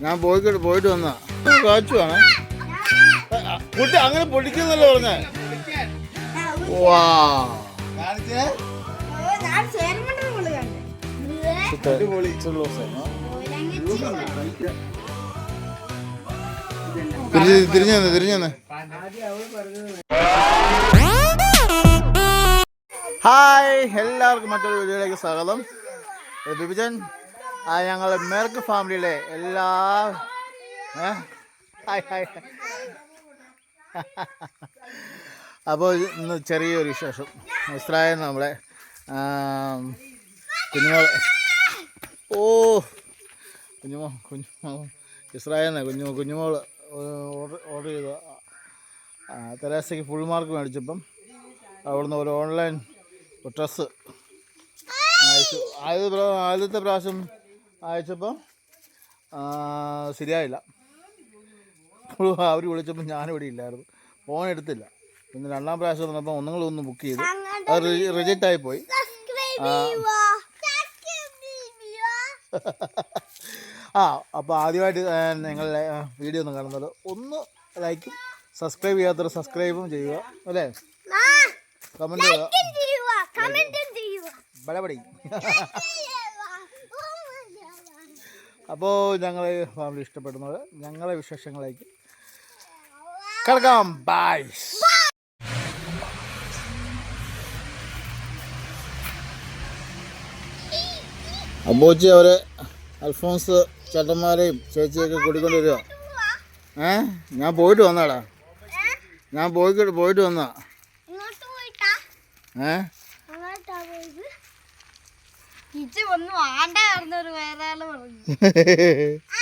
ഞാൻ പോയിക്കോട്ട് പോയിട്ട് വന്നാ. കാച്ചുവാണ് കുട്ടി അങ്ങനെ പൊടിക്കുന്നല്ലോ പറഞ്ഞേ. വാ. തിരിഞ്ഞ് തിരിഞ്ഞു തന്നെ തിരിഞ്ഞു തന്നെ ഹായ് എല്ലാവർക്കും മറ്റൊരു വീഡിയോയിലേക്ക് സ്വാഗതം. ബിബിജൻ ആ ഞങ്ങൾ മേർക്ക് ഫാമിലിയിലെ എല്ലാ അപ്പോൾ ഇന്ന് ചെറിയൊരു വിശേഷം. ഇസ്രായേൽ നമ്മളെ കുഞ്ഞുമോൾ ഓ കുഞ്ഞുമോ കുഞ്ഞുമോ ഇസ്രായേലിനെ കുഞ്ഞു കുഞ്ഞുമോൾ ഓർഡർ ഓർഡർ ചെയ്ത തെരേസയ്ക്ക് ഫുൾ മാർക്ക് മേടിച്ചപ്പം അവിടുന്ന് ഒരു ഓൺലൈൻ ഡ്രസ്സ് അയച്ചു ആദ്യത്തെ ആദ്യത്തെ പ്രാവശ്യം അയച്ചപ്പം ശരിയായില്ല. അവർ വിളിച്ചപ്പോൾ ഞാനിവിടെ ഇല്ലായിരുന്നു. ഫോൺ എടുത്തില്ല. പിന്നെ രണ്ടാം പ്രാവശ്യം വന്നപ്പോൾ ഒന്നുകൂടെ ഒന്ന് ബുക്ക് ചെയ്തു. അത് റിജക്റ്റ് ആയിപ്പോയി ആ. അപ്പോൾ ആദ്യമായിട്ട് നിങ്ങൾ വീഡിയോ ഒന്ന് കാണുന്നത്. ഒന്ന് ലൈക്കും സബ്സ്ക്രൈബ് ചെയ്യാത്തവർ സബ്സ്ക്രൈബും ചെയ്യുക. അല്ലേ? കമന്റ് ചെയ്യുക. ബലപടി. അപ്പോൾ ഞങ്ങളെ ഫാമിലി ഇഷ്ടപ്പെടുന്നത് ഞങ്ങളെ വിശേഷങ്ങളിലേക്ക് കിടക്കാം. ബൈ അബോച്ചി അവരെ അൽഫോൺസ് ചേട്ടന്മാരെയും ചേച്ചിയൊക്കെ കൂടിക്കൊണ്ട് വരിക. ഏ? ഞാൻ പോയിട്ട് വന്നാടാ. ഞാൻ പോയിക്കോട്ട് പോയിട്ട് വന്നാ. ഏ? ഇച്ച് ഒന്നും ആണ്ട പറഞ്ഞൊരു വേറെ ആൾ പറഞ്ഞു.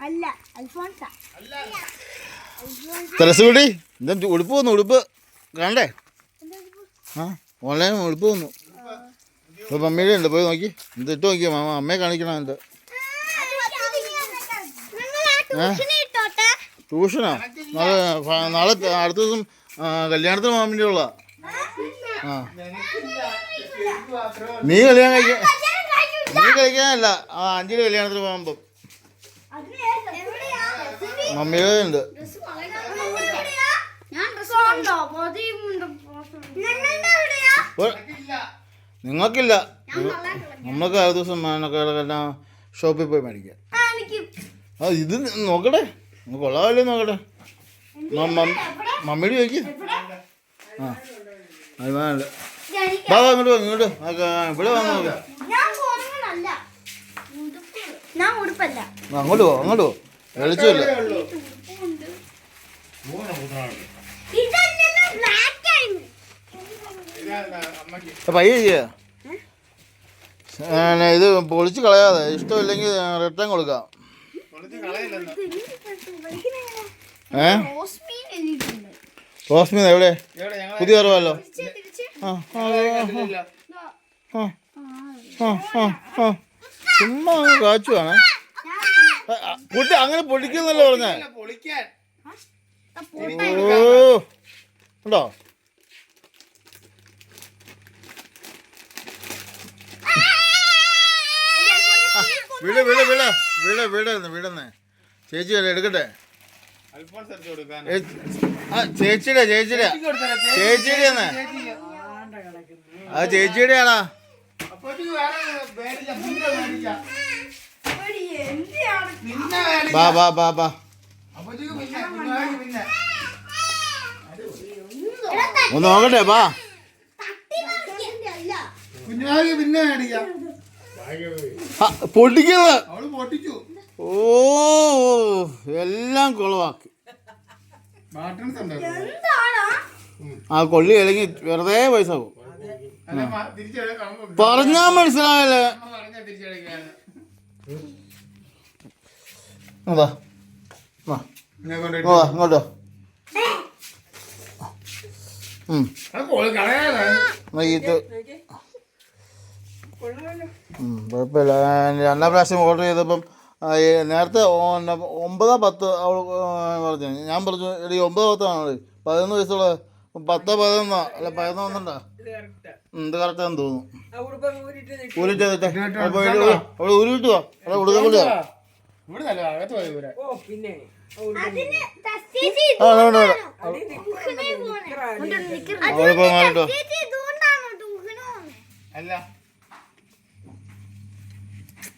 അല്ല അൽഫോൺസ. എന്താ ഉടുപ്പ് വന്നു ഉടുപ്പ്? കാണണ്ടേ? ആ ഓൺലൈൻ ഉടുപ്പ് വന്നു. ഇപ്പോൾ മമ്മിയുടെ ഉണ്ട് പോയി നോക്കി. എന്തിട്ട് ഇട്ട് നോക്കിയോ? മാമ അമ്മയെ കാണിക്കണം എന്റെ ട്യൂഷനോ നാളെ നാളെ അടുത്ത ദിവസം ആ, കല്യാണത്തിന് മാമിന്റെ ഉള്ള ആ. നീ കല്യാണം കഴിക്കാൻ നീ കഴിക്കാനല്ല. ആ അഞ്ചിന് കല്യാണത്തിന് പോകുമ്പം. മമ്മിയുടെ ഉണ്ട്? നിങ്ങൾക്കില്ല. നമ്മൾക്ക് ആ ദിവസം എല്ലാം ഷോപ്പിൽ പോയി മേടിക്കാം. ആ ഇത് നോക്കട്ടെ. കൊള്ളാമല്ലോ നോക്കട്ടെ. മമ്മിയോട് ചോദിക്കും. ആ. അത് വേണ്ട ബാ ബാ, ഇങ്ങോട്ട് ഇങ്ങോട്ട്. ഇവിടെ വന്നു അങ്ങോട്ട് പോ അങ്ങോട്ട് പോ. വെളിച്ചമില്ല പയ്യെ ചെയ്യ. ഇത് പൊളിച്ച് കളയാതെ. ഇഷ്ടമില്ലെങ്കിൽ റിട്ടേൺ കൊടുക്കാം. ഏ? റോസ്മീൻ എവിടെ? പുതിയ അറിവല്ലോ. ചുമ്മാ അങ്ങ് ആണ് പൊട്ടി അങ്ങനെ പൊടിക്കുന്നല്ലോ പറഞ്ഞേ? ഓ. ഉണ്ടോ? വിട വിട വിട. വിട വിടന്ന് വിടന്ന് ചേച്ചി വരെ എടുക്കട്ടെ? ചേച്ചിയുടെ ചേച്ചിയുടെ. ചേച്ചിയുടെ ആ ചേച്ചിയുടെ ആണാ ബാ ബാ ഒന്ന് നോക്കട്ടെ ബാ. പിന്നെ പൊട്ടിക്കുന്നത് അവൾ പൊട്ടിച്ചു. ഓ എല്ലാം കുളവാക്കി ആ കൊള്ളി അല്ലെങ്കിൽ വെറുതെ പൈസ പോകും പറഞ്ഞാ മനസ്സിലാവില്ലേ? അതാ ഇങ്ങോട്ടോ. ഉം, കുഴപ്പമില്ല. രണ്ടാം പ്രാവശ്യം ഓർഡർ ചെയ്തപ്പം നേരത്തെ ഒമ്പതാ പത്ത് അവൾ പറഞ്ഞു. ഞാൻ പറഞ്ഞു എടി ഒമ്പത് പത്താണ് പതിനൊന്ന് വയസ്സുള്ള പത്തോ പതിനൊന്നോ? അല്ല പതിനൊന്നോ ഒന്നുണ്ടോ ഇത് കറക്റ്റാ ഇത് കറക്റ്റാന്ന് തോന്നുന്നു. ഊരിട്ട് അവിടെ ഊരിട്ട് വാ. അവിടെ പോയി ഇവിടെ.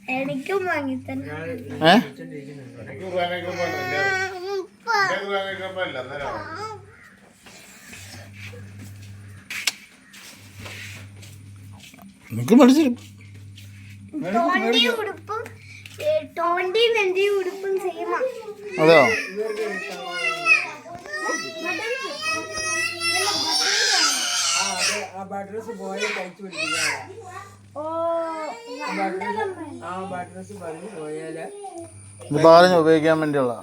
പോകണ്ട വാങ്ങി നിനക്ക് മേടിച്ചിരും അതെയോ? ആ ബട്ടർസ് പോയി കഴിച്ചു ആ ബട്ടർസ് പറഞ്ഞു പോയാൽ. ഇത് പാലിന് ഉപയോഗിക്കാൻ വേണ്ടിയുള്ള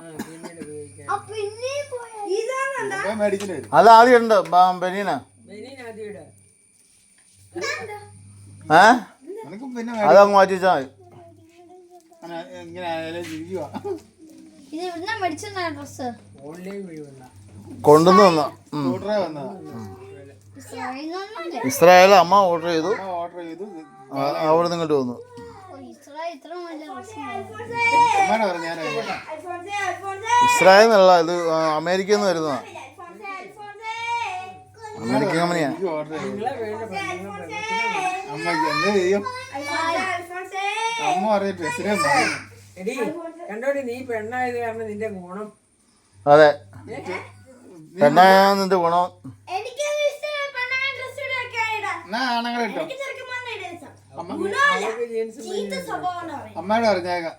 അത് ആദ്യം ഉണ്ട് ബനീന. ഏ? അതങ്ങ് മാറ്റി കൊണ്ടുവന്നു മതി. കൊണ്ടുവന്ന് വന്ന ഇസ്രായേൽ അമ്മ ഓർഡർ ചെയ്തു. ഓർഡർ അവിടെ നിങ്ങോട്ട് വന്നു. ഇസ്രായേൽ എന്നല്ല ഇത് അമേരിക്ക അമേരിക്കയിൽ നിന്ന് വരുന്നതാണ് അമേരിക്കൻ കമ്പനിയാ. അമ്മ ഡ്രസ്സിനെ കണ്ടോടി നീ പെണ്ണായത് കാരണം നിന്റെ ഗുണം. അതെ. പെണ്ണായ നിന്റെ ഗുണം. എന്നാ ആണുങ്ങളെ ഇട്ടോ അമ്മയോട് പറഞ്ഞേക്കാം.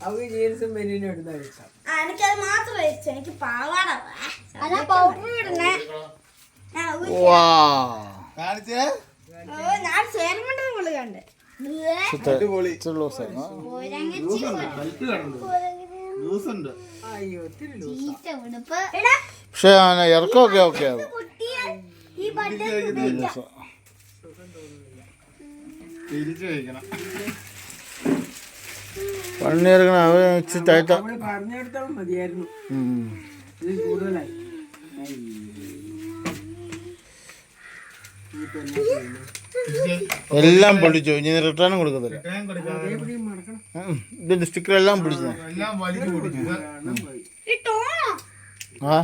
അവൾക്ക് ജീൻസും ബനിയനും ഇടുന്ന കഴിച്ചാൽ എനിക്കത് മാത്രം ഇഷ്ടം എനിക്ക് പാവാട അതാ പൗഡർ ഇടണേ വാ കാണിച്ചേ? ഞാൻ കണ്ട്. പക്ഷേ ഇറക്കമൊക്കെ ഓക്കെ അത് ഈ അവർ പറഞ്ഞെടുത്തോളം മതിയായിരുന്നു. ഇത് കൂടുതലായി. എല്ലാം പൊടിച്ചു ഇനി റിട്ടേണും കൊടുക്കത്തില്ല. ഇതിന്റെ സ്റ്റിക്കർ എല്ലാം പിടിച്ചു ആ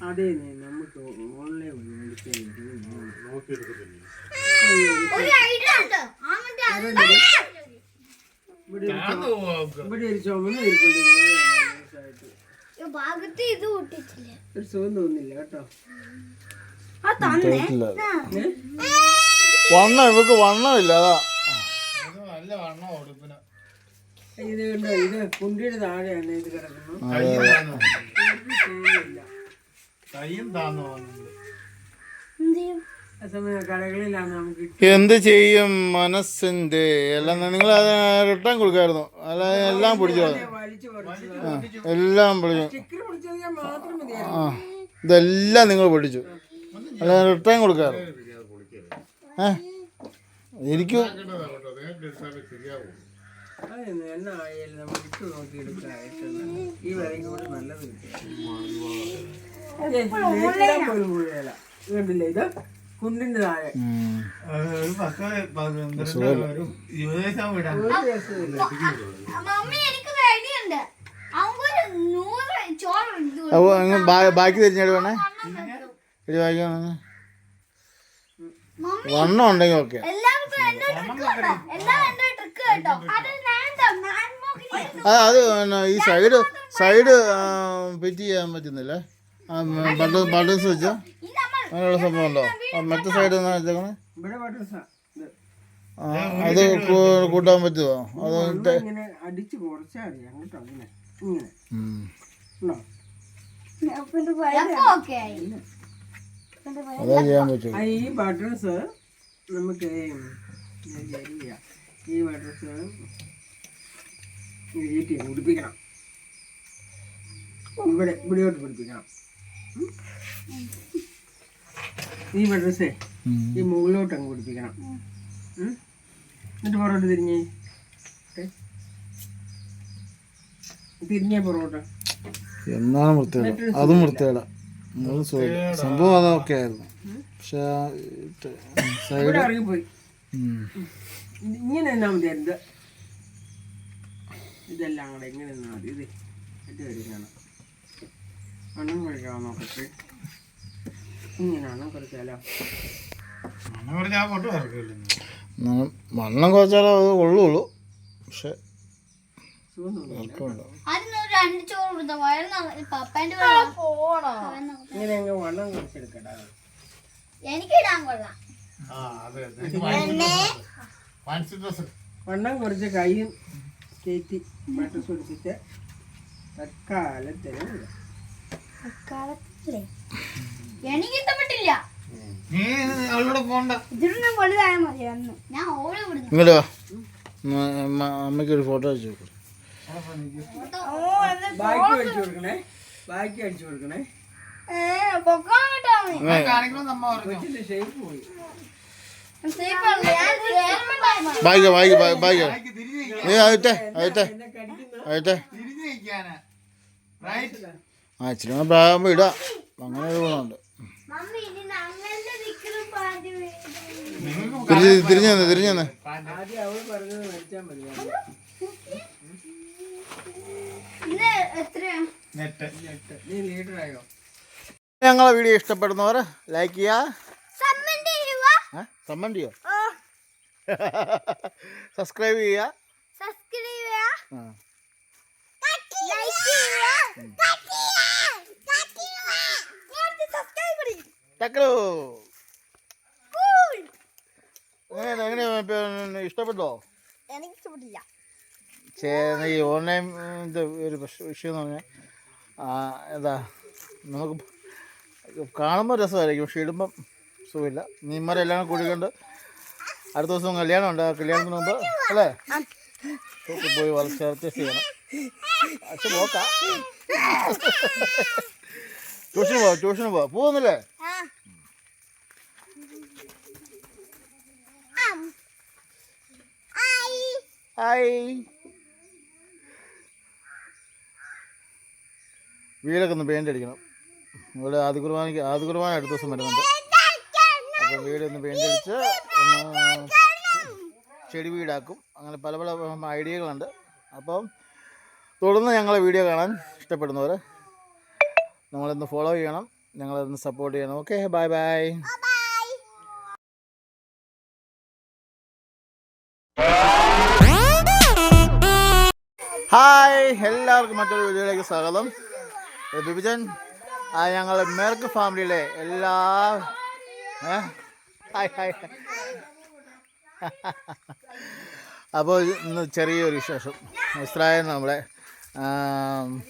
അതെ നമുക്ക് ഓൺലൈൻ വഴി മേടിക്കാൻ ഒരു ഇവിടെ ഒരു- ചുമന്ന സുഖം കേട്ടോ വണ്ണം ഇവക്ക് വണ്ണമില്ല അതാ നല്ല വണ്ണം ഉടുപ്പിന് ഇത് കണ്ടോ ഇത് കുണ്ടിയുടെ താഴെയാണ് ഇത് കിടക്കുന്നത് എന്ത് ചെയ്യും? മനസ്സിന്റെ എല്ലാം നിങ്ങൾ അത് റിട്ടേൺ കൊടുക്കായിരുന്നു. അല്ല എല്ലാം പിടിച്ചു ആ എല്ലാം പിടിച്ചു. ഞാൻ മാത്രം മതിയായിരുന്നു. ആ ഇതെല്ലാം നിങ്ങൾ പിടിച്ചു. അല്ല റിട്ടേൺ കൊടുക്കാറ് ഏ? എനിക്ക് നമ്മൾ ഇട്ട് ഈ കൂടി നല്ലത് കിട്ടും. കണ്ടില്ലേ? ഇത് താഴെ. ഒരു ബാക്കി തിരിഞ്ഞാടി വേണേ? വണ്ണം ഉണ്ടെങ്കിൽ ഓക്കെ. എല്ലാവർക്കും എന്റെ ട്രിക്ക് കേട്ടോ എല്ലാം ട്രിക്ക് കേട്ടോ. അത് ഞാൻ ഞാൻ നോക്കി അത് അത് ഈ സൈഡ് സൈഡ് ഫിറ്റ് ചെയ്യാൻ പറ്റുന്നില്ലേ. ബട്ടൺ ബട്ടൺസ് വെച്ചാ ഈ നമ്മൾ അങ്ങനെയുള്ള സംഭവം ഉണ്ടോ ആ, മറ്റേ സൈഡ് എന്നാ വെച്ചേക്കണേ. അത് കൂട്ടാൻ പറ്റുമോ അത് അടിച്ച് ഇങ്ങനെ. അതേ ചെയ്യാൻ പറ്റും. ആ ഈ ബട്ടൻസ് നമുക്ക്. ഈ ബട്ടർസ് ഉടുപ്പിക്കണം ഇവിടെ ഇവിടെയോട്ട് പിടിപ്പിക്കണം. ഈ ബട്ടർസേ ഈ മുകളിലോട്ട് അങ്ങ് പിടിപ്പിക്കണം. എന്നിട്ട് പുറകോട്ട് തിരിഞ്ഞേ? തിരിഞ്ഞേ പുറകോട്ട് എന്നാണ് വൃത്തികേട്? അതും വൃത്തികേടാ. സംഭവം അതൊക്കെ ആയിരുന്നു. പക്ഷെ സൈഡ് ഇങ്ങനെ എന്നാ മതി എന്ത്? ഇതെല്ലാം കൂടെ ഇങ്ങനെ എന്നാ മതി? ഇത്. മണ്ണും കുഴിക്കാൻ നോക്കട്ടെ ഇങ്ങനെയാണ് ഫോട്ടോ ഇറക്കില്ല മണ്ണം കുറച്ചാലേ അത് കൊള്ളുള്ളൂ. പക്ഷെ വണ്ണം കുറച്ചെടുക്കട്ടെ എനിക്ക് ഇടാൻ കൊള്ളാം. ആ അതെ ഫാൻസി ഡ്രസ് വണ്ണം കുറച്ച് കൈയും കയറ്റി മറ്റു പിടിച്ചിട്ട് തക്കാലത്തിന് എനിക്ക് ഇഷ്ടപ്പെട്ടില്ല നീ അവളോട് പോണ്ട. ഇതിന് വലുതായ മതി അന്ന്. ഞാൻ ഓടി വിടുന്നു ഇങ്ങോട്ട് വാ. അമ്മയ്ക്ക് ഒരു ഫോട്ടോ അയച്ചു കൊടുക്കും. ബാക്കി അടിച്ചു കൊടുക്കണേ. ബാക്കി അടിച്ചു കൊടുക്കണേ. പൊക്കാൻ കേട്ടോ കാണിക്കണം നമ്മ പറഞ്ഞു. കൊച്ചിന്റെ ഷേപ്പ് പോയി. ബായിക്ക ബായിക്ക ബായിക്ക ബാക്കി തിരിഞ്ഞ് നിൽക്കാൻ നീ ആയിട്ടെ ആയിട്ടെ എന്നെ കടിക്കുന്ന ആയിട്ടെ തിരിഞ്ഞ് നിൽക്കാന് റൈറ്റ് ആ ഇച്ചിരി കൂടെ പ്രായമാകുമ്പോൾ ഇടാം. അങ്ങനെ ഒരു ഗുണമുണ്ട്. മമ്മി ഇനി ഞങ്ങളുടെ നിക്കറും പാതി നിങ്ങൾക്ക് തിരിഞ്ഞ് തിരിഞ്ഞു തന്നെ തിരിഞ്ഞു തന്നെ ഞങ്ങളെ വീഡിയോ ഇഷ്ടപ്പെടുന്നവർ ലൈക്ക് ചെയ്യുക സമ്മന്റെ രൂപ ചെയ്യോ. സബ്സ്ക്രൈബ് ചെയ്യുക സബ്സ്ക്രൈബ് ചെയ്യുക ആ. ലൈക്ക് ചെയ്യുക സബ്സ്ക്രൈബ് ചെയ്യും ടക്കളു എങ്ങനെ എങ്ങനെ ഇഷ്ടപ്പെട്ടോ? എനിക്ക് ഇഷ്ടപ്പെട്ടില്ല ഈ ഓൺലൈൻ ഇത് ഒരു വിഷയം എന്ന് പറഞ്ഞാൽ എന്താ നമുക്ക് കാണുമ്പോൾ രസമായിരിക്കും പക്ഷെ ഇടുമ്പം സുഖമില്ല. നീമാരെ എല്ലാം കൂടിക്കൊണ്ട് അടുത്ത ദിവസം കല്യാണം ഉണ്ട്. ആ കല്യാണത്തിന് മുമ്പ് അല്ലേ? പോയി വളർച്ച ചെയ്യണം പക്ഷെ നോക്ക. ട്യൂഷന് പോവാം ട്യൂഷന് പോവാം പോകുന്നില്ലേ? ഹായ് വീടൊക്കെ ഒന്ന് പെയിന്റ് അടിക്കണം. ഇവിടെ ആദ്യ കുർബാനയ്ക്ക് ആദ്യ കുർബാന അടുത്ത ദിവസം വരുന്നുണ്ട്. അപ്പോൾ വീട് ഒന്ന് പെയിന്റ് അടിച്ച് ഒന്ന് ചെടി വീടാക്കും. അങ്ങനെ പല പല ഐഡിയകളുണ്ട്. അപ്പം തുടർന്ന് ഞങ്ങളെ വീഡിയോ കാണാൻ ഇഷ്ടപ്പെടുന്നവർ നമ്മളൊന്ന് ഫോളോ ചെയ്യണം. ഞങ്ങളൊന്ന് സപ്പോർട്ട് ചെയ്യണം. ഓക്കെ ബൈ ബൈ ഹായ് എല്ലാവർക്കും മറ്റൊരു വീഡിയോയിലേക്ക് സ്വാഗതം. ബിബിജൻ ആ ഞങ്ങൾ മേർക്ക് ഫാമിലിയിലെ എല്ലാ അപ്പോൾ ഇന്ന് ചെറിയൊരു വിശേഷം. ഇസ്രായേൽ നമ്മളെ ആം,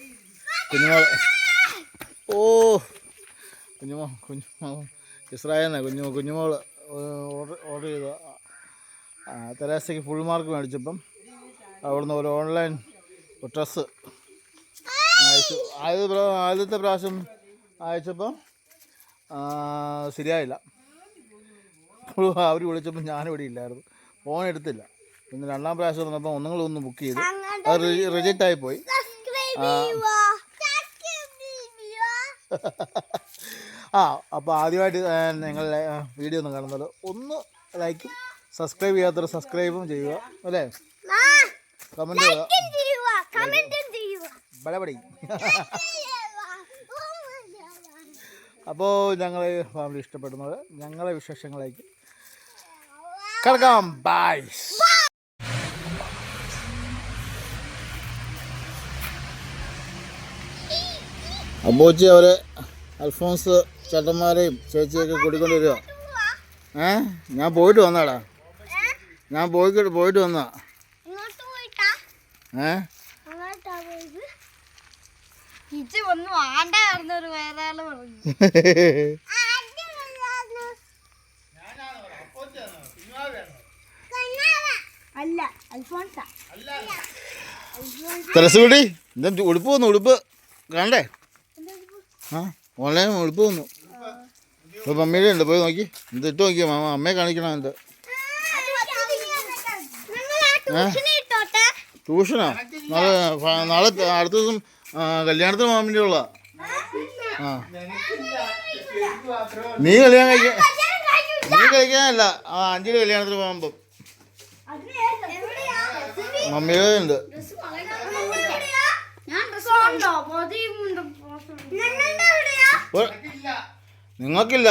കുഞ്ഞുമോൾ ഓ കുഞ്ഞുമോ കുഞ്ഞുമോ ഇസ്രായേലിനെ കുഞ്ഞുമോ കുഞ്ഞുമോൾ ഓർഡർ ഓർഡർ ചെയ്ത തെരേസയ്ക്ക് ഫുൾ മാർക്ക് മേടിച്ചപ്പം അവിടുന്ന് ഒരു ഓൺലൈൻ ഡ്രസ്സ് അയച്ചു. പ്രാ- ആദ്യത്തെ പ്രാവശ്യം അയച്ചപ്പം ശരിയായില്ല. അവർ വിളിച്ചപ്പോൾ ഞാനിവിടെ ഇല്ലായിരുന്നു. ഫോൺ എടുത്തില്ല. പിന്നെ രണ്ടാം പ്രാവശ്യം വന്നപ്പോൾ ഒന്നുകൂടെ ഒന്ന് ബുക്ക് ചെയ്തു. റിജക്റ്റ് ആയി പോയി ആ. അപ്പോൾ ആദ്യമായിട്ട് നിങ്ങളുടെ വീഡിയോ ഒന്നും കാണുന്നല്ലോ ഒന്ന് ലൈക്കും സബ്സ്ക്രൈബ് ചെയ്യാത്തവർ സബ്സ്ക്രൈബും ചെയ്യുക അല്ലേ? കമന്റ് ചെയ്യുക ബലപടി അപ്പോൾ ഞങ്ങളെ ഫാമിലി ഇഷ്ടപ്പെടുന്നത് ഞങ്ങളെ വിശേഷങ്ങളിലേക്ക്. കിടക്കാം. ബൈ അമ്പോച്ചി അവരെ അൽഫോൺസ് ചേട്ടന്മാരെയും ചേച്ചിയൊക്കെ കൂടിക്കൊണ്ട് വരിക ഏ? ഞാൻ പോയിട്ട് വന്നാടാ. ഞാൻ പോയി പോയിട്ട് വന്നാ. ഏ? അല്ല അൽഫോൺസ. തെരസുകൂടി എന്താ ഉടുപ്പ് വന്നു ഉടുപ്പ്. കാണണ്ടേ ആ ഓൺലൈൻ എളുപ്പം വന്നു. ഇപ്പോൾ മമ്മിയുടെ ഉണ്ട് പോയി നോക്കി. എന്ത് ഇട്ട് നോക്കിയോ? മാമ അമ്മയെ കാണിക്കണം എന്റെ ട്യൂഷനാ? നാളെ നാളെ അടുത്ത ദിവസം കല്യാണത്തിന് മാമിന്റെ ഉള്ള ആ. നീ കല്യാണം കഴിഞ്ഞില്ല. നീ കഴിക്കാനല്ല. ആ അഞ്ചിൽ കല്യാണത്തിന് പോകുമ്പം? മമ്മിയുടെ ഉണ്ട്. ഞാൻ നിങ്ങൾക്കില്ല.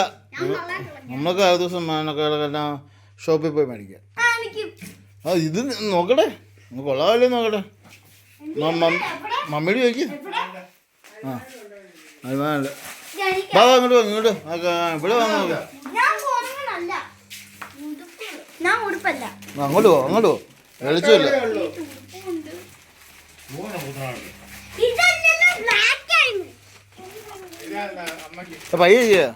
നമുക്ക് ആ ദിവസം മാനക്കാടെല്ലാം ഷോപ്പിൽ പോയി മേടിക്കാം. ആ ഇത് നോക്കട്ടെ. കൊള്ളാമല്ലേ നോക്കട്ടെ. മമ്മിയുടെ ചോദിക്കും ആ. അത് വേണ്ട വാ അങ്ങോട്ട് ഇങ്ങോട്ട് ഇവിടെ വന്നു നോക്കാം. അങ്ങോട്ട് പോ അങ്ങോട്ട് പോ. വെളിച്ചമില്ല ഇത്രയേ ഉള്ളൂ. ഇതല്ലല്ലോ ബ്ലാക്ക് ആയിരുന്നു ഇതാണ് അമ്മയ്ക്ക്. പയ്യെ ചെയ്യാ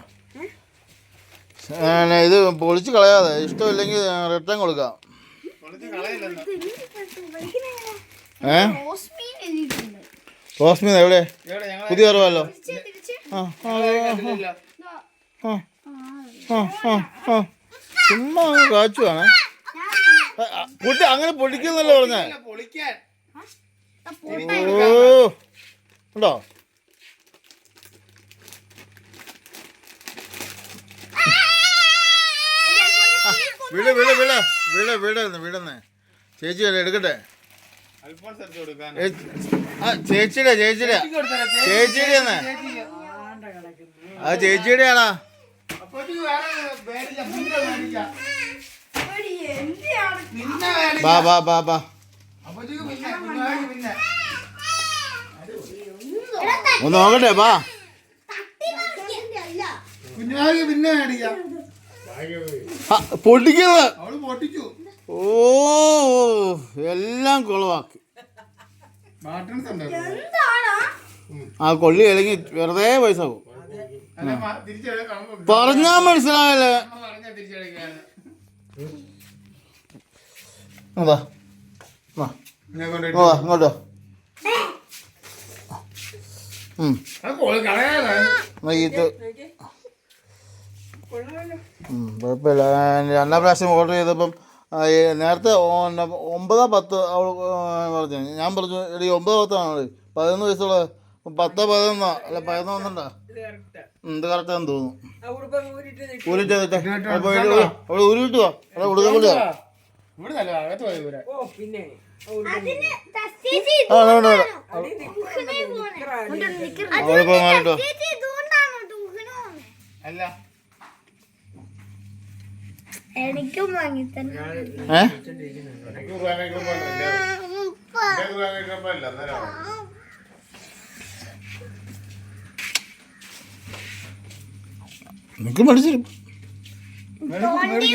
ഇത് പൊളിച്ച് കളയാതെ. ഇഷ്ടമില്ലെങ്കിൽ റിട്ടേൺ കൊടുക്കാം. ഏ? റോസ്മീൻ എവിടെ? പുതിയ അറിവല്ലോ. ചുമ്മാ കാച്ചു കാച്ചുവാണ്. കുട്ടി അങ്ങനെ പൊടിക്കുന്നല്ലോ പറഞ്ഞേ? ഓ. ഉണ്ടോ? വിട വിട വിട വിട വിടന്ന് വിടന്ന് ചേച്ചി എടുക്കട്ടെ? ചേച്ചിയുടെ ചേച്ചിയുടെ. ചേച്ചിയുടെ ആ ചേച്ചിയുടെ ആണാ ബാ ബാ ബാ ബാ. ഒന്ന് നോക്കട്ടെ ബാ. പിന്നെ മേടിക്കാം പൊട്ടിച്ചു. ഓ എല്ലാം കുളവാക്കി. ആ കൊള്ളി ഇളകി വെറുതെ പൈസ പോകും പറഞ്ഞാ. മനസ്സിലായല്ലേ ഇങ്ങോട്ടോ അതാ ഇത് ഉം, കുഴപ്പമില്ല. ഞാൻ രണ്ടാം പ്രാവശ്യം ഓർഡർ ചെയ്തപ്പം നേരത്തെ ഒമ്പതോ പത്ത് അവൾ പറഞ്ഞു. ഞാൻ പറഞ്ഞു എടി ഒമ്പത് പത്താണ് പതിനൊന്ന് വയസ്സുള്ള പത്തോ പതിനൊന്നോ? അല്ല പതിനൊന്ന് എന്ത് ഇത് കറക്റ്റാന്ന് തോന്നുന്നു. ഊരിട്ട് അവിടെ ഊരിട്ട് വാ. അവിടെ ഉടുക്കാൻ അകത്ത് പോയി ഇവിടെ അതിന് തസ്തീസി ആ വേണ്ട വേണ്ട ഇതുകൊണ്ടാണ് അവിടെ പോയി മാറിട്ടോ തസ്തീസി ഇതുകൊണ്ടാണ് ദൂഹനോ അല്ല എനിക്കും വാങ്ങി തന്നെ ഏ? നിനക്ക് മേടിച്ചിരും ടോണ്ടി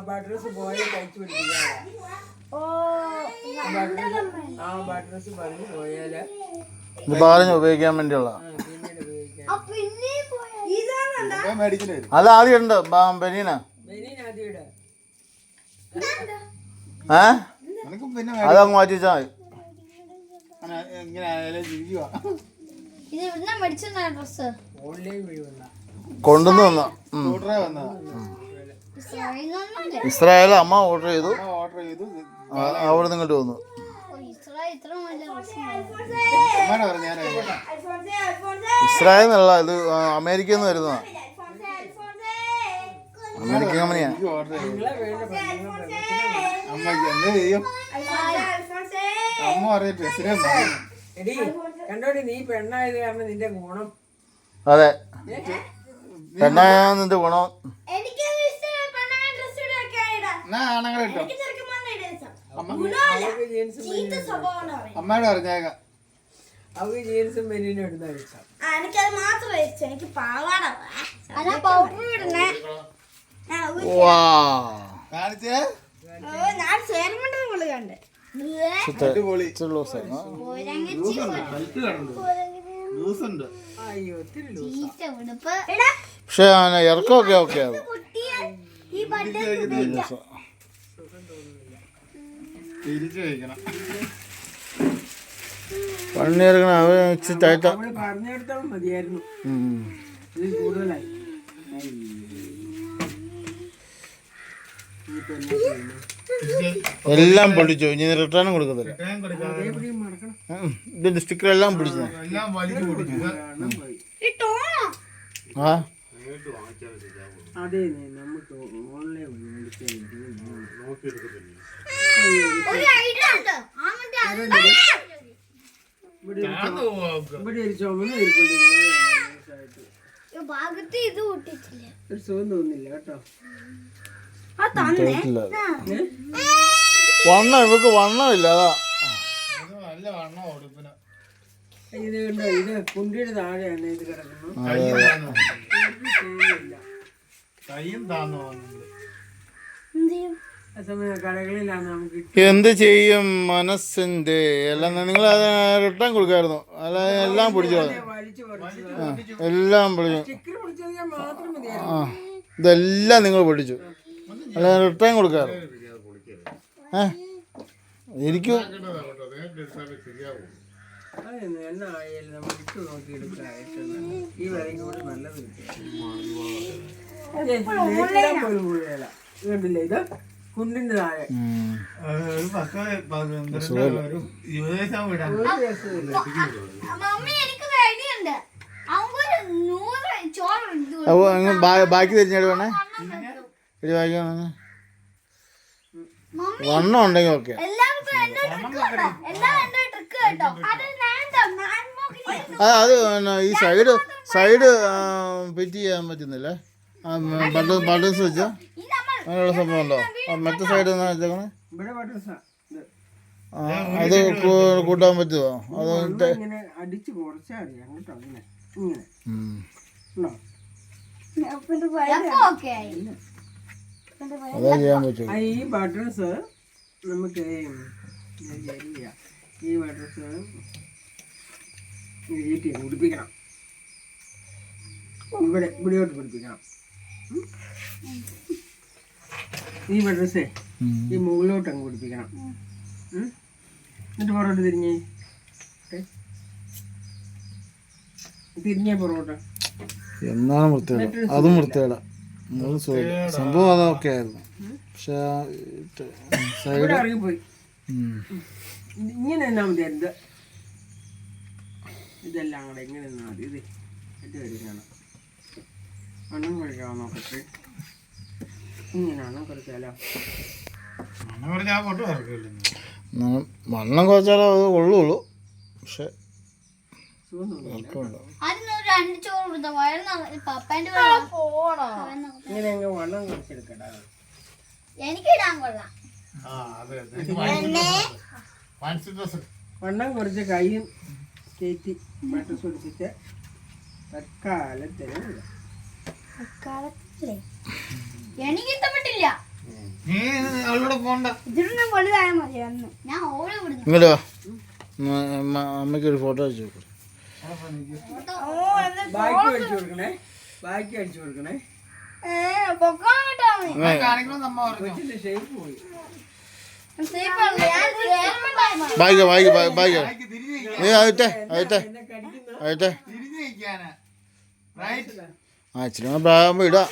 ഉടുപ്പും ഏ, ടോണ്ടിയും എന്റെ ആ ഇത് പാലിന് ഉപയോഗിക്കാൻ വേണ്ടിയുള്ള. പിന്നെ ഇതാണോ? ഞാൻ മേടിക്കണ്ടേ അത് ആദ്യം ഉണ്ട് ബനീന. ഏ? അതങ്ങ് മാറ്റി വെച്ചാൽ മതി. കൊണ്ടുവന്ന് വന്ന ഇസ്രായേൽ അമ്മ ഓർഡർ ചെയ്തു. അമ്മ ഓർഡർ ചെയ്തു. അവിടെ നിങ്ങോട്ട് വന്നു. ഇസ്രായേൽ എന്നല്ല ഇത് അമേരിക്കയിൽ നിന്ന് വരുന്ന അമേരിക്കൻ കമ്പനിയാ. അമ്മ പറഞ്ഞ ഡ്രസ്സിനെ എടി കണ്ടോടി നീ പെണ്ണായത് കാരണം നിന്റെ ഗുണം. അതെ. പെണ്ണായ നിന്റെ ഗുണം. എന്നാ ആണുങ്ങൾ ഇട്ടോ അമ്മയോട് പറഞ്ഞേക്കാം. അവൾക്ക് ജീൻസും ബനിയനും ഇടുന്ന വെച്ചാൽ എനിക്കത് മാത്രം ഇഷ്ടം. എനിക്ക് പാവാട അതാ പൗഡർ ഇടണേ വാ. കാണിച്ചേ? ഞാൻ ചേർമണ്ടത് കൊണ്ട് കണ്ട്. അടിപൊളി. ഇച്ചിരി loose ആയിരുന്നു. ടൈറ്റാ അവൾ പറഞ്ഞെടുത്തോളം മതിയായിരുന്നു. ഉം. ഇത് കൂടുതലായി. ഇപ്പൊ എന്നാ ചെയ്യുന്നെ? എല്ലാം പൊടിച്ചു ഇനി റിട്ടേണും കൊടുക്കത്തില്ല. ഇതിന്റെ സ്റ്റിക്കറെല്ലാം പിടിച്ചു എല്ലാം വലിച്ചു പൊടിച്ചു ആ. അതെ നമുക്ക് ഓൺലൈൻ മേടിക്കാൻ ഒരു സുഖം വണ്ണം ഇവക്ക് വണ്ണമില്ല അതാ നല്ല വണ്ണം ഉടുപ്പിന് ഇത് കണ്ടോ ഇത് കുണ്ടിയുടെ താഴെയാണ് ഇത് കിടക്കുന്നത് കയ്യും താന്നു എന്ത് ചെയ്യും മനസ്സിന്റെ എല്ലാം നിങ്ങൾ അത് റിട്ടേൺ കൊടുക്കായിരുന്നു. അല്ല എല്ലാം പിടിച്ചു? ആ എല്ലാം പിടിച്ചു. ഞാൻ മാത്രം മതി ആ ഇതെല്ലാം നിങ്ങൾ പിടിച്ചു. അല്ല റിട്ടേൺ കൊടുക്കാറ് ഏ? ഇരിക്കൂ ഈ കൂടി നല്ലത് കിട്ടും. കണ്ടില്ലേ ഇത്? കുണ്ടിന്റെ താഴെ. ബാക്കി തിരിഞ്ഞാട് വേണേ? ഇടി വണ്ണം ഉണ്ടെങ്കിൽ ഓക്കെ. അത് ഈ സൈഡ് സൈഡ് ഫിറ്റ് ചെയ്യാൻ പറ്റുന്നില്ലേ. ബട്ടൺ ബട്ടൺസ് വെച്ചോ. അങ്ങനെയുള്ള സംഭവം ഉണ്ടോ ആ, മറ്റേ സൈഡ് വെച്ചേക്കണേ? അത് കൂട്ടാൻ പറ്റുമോ അത് ഇങ്ങനെ അടിച്ച് കുറച്ചാൽ മതി. അങ്ങോട്ടോ ഇങ്ങനെ. അതേ ചെയ്യാൻ പറ്റും ഈ ബട്ടൺസ് നമുക്ക്. ഈ ബട്ടൺസ് പിടിപ്പിക്കണം. ഇവിടെ ഇവിടെയോട്ട് പിടിപ്പിക്കണം. ഈ ബട്ടൺസേ ഈ മുകളിലോട്ട് അങ്ങ് പിടിപ്പിക്കണം. എന്നിട്ട് പുറകോട്ട് തിരിഞ്ഞേ? തിരിഞ്ഞേ പുറകോട്ട്. എന്നാണ് വൃത്തികേട്? അതും വൃത്തികേട. സംഭവം അതൊക്കെ ആയിരുന്നു. പക്ഷെ സൈഡ് ഇങ്ങനെ എന്നാ മതി എന്ത്? ഇതെല്ലാം കൂടെ ഇങ്ങനെ എന്നാ മതി. ഇത് ഇത് വരികയാണ്. മണ്ണും കഴിക്കാൻ നോക്കട്ടെ ഇങ്ങനെയാണോ ഇറക്കില്ല വണ്ണം കുറച്ചാലേ അത് കൊള്ളുള്ളൂ. പക്ഷെ വണ്ണം കുറച്ചെടുക്കട്ടാ എനിക്ക് ഇടാൻ കൊള്ളാം. ആ അതെ ഫാൻസി ഡ്രസ് വണ്ണം കുറച്ച് കൈയും കയറ്റി ബട്ടർ പിടിച്ചിട്ട് തക്കാലത്തിന്. എനിക്ക് ഇഷ്ടപ്പെട്ടില്ല നീ അവളോട് പോണ്ട. ഇതിനൊന്നും ഞാൻ ഓടി വിടുന്നു ഇങ്ങോട്ട് വാ. ഉമ്മ- ഉമ്മ- അമ്മയ്ക്ക് ഒരു ഫോട്ടോ അയച്ചു കൊടുക്കും. ബാക്കി അടിച്ചു കൊടുക്കണേ. ബാക്കി അടിച്ചു കൊടുക്കണേ. പൊക്കാൻ കേട്ടോ കാണിക്കണം നമ്മ പറഞ്ഞു. കൊച്ചിന്റെ ഷേപ്പ് പോയി ബായിക്ക ബായിക്ക ബായിക്ക ബാക്കി തിരിഞ്ഞ് നിൽക്കാൻ നീ ആയിട്ടെ ആയിട്ടെ എന്നെ കടിക്കുന്ന? ആയിട്ടെ തിരിഞ്ഞ് നിൽക്കാന് റൈറ്റ് ആ ഇച്ചിരി കൂടെ പ്രായമാകുമ്പോൾ ഇടാം.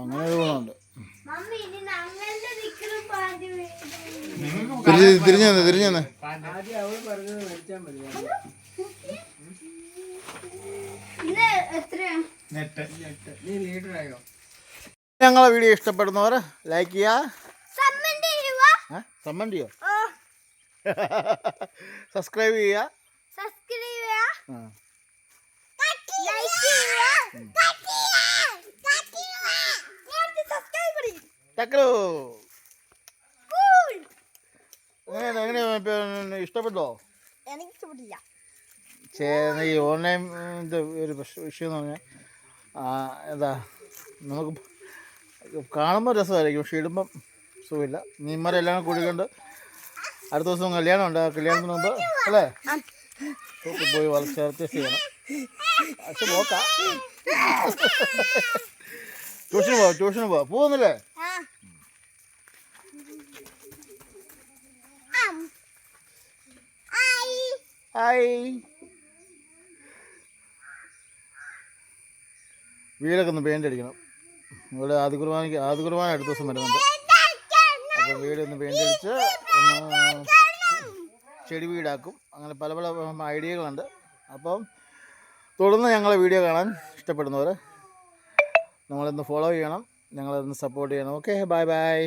അങ്ങനെ ഒരു ഗുണമുണ്ട്. തിരിഞ്ഞ് തിരിഞ്ഞു തന്നെ തന്നെ ഞങ്ങളെ വീഡിയോ ഇഷ്ടപ്പെടുന്നവർ ലൈക്ക് ചെയ്യുക. ചെയ്യോ? സബ്സ്ക്രൈബ് ചെയ്യുക സബ്സ്ക്രൈബ് ചെയ്യുക ആ. ലൈക്ക് ചെയ്യുക സബ്സ്ക്രൈബ് എങ്ങനെയാണ് പിന്നെ ഇഷ്ടപ്പെട്ടോ? എനിക്ക് ഇഷ്ടപ്പെട്ടില്ല ഈ ഓൺലൈൻ ഇത് ഒരു വിഷയം എന്ന് പറഞ്ഞാൽ എന്താ നമുക്ക് കാണുമ്പോൾ രസമായിരിക്കും പക്ഷെ ഇടുമ്പം സുഖമില്ല. നീമാരെല്ലാം കൂടി കൊണ്ട് അടുത്ത ദിവസം കല്യാണം ഉണ്ട്. ആ കല്യാണത്തിന് മുമ്പ് അല്ലേ? പോയി വളർച്ച ചെയ്യണം. പക്ഷെ നോക്കാം. ട്യൂഷന് പോവാ ട്യൂഷന് പോവാ പോകുന്നില്ലേ ഹായ് വീടൊക്കെ ഒന്ന് പെയിന്റ് അടിക്കണം. ഇവിടെ ആദ്യ കുർബാനയ്ക്ക് ആദ്യ കുർബാന അടുത്ത ദിവസം വരുന്നുണ്ട്. അപ്പോൾ വീട് ഒന്ന് പെയിന്റടിച്ച് ഒന്ന് ചെടി വീടാക്കും. അങ്ങനെ പല പല ഐഡിയകളുണ്ട്. അപ്പം തുടർന്ന് ഞങ്ങളെ വീഡിയോ കാണാൻ ഇഷ്ടപ്പെടുന്നവർ നമ്മളൊന്ന് ഫോളോ ചെയ്യണം. ഞങ്ങളൊന്ന് സപ്പോർട്ട് ചെയ്യണം. Okay bye bye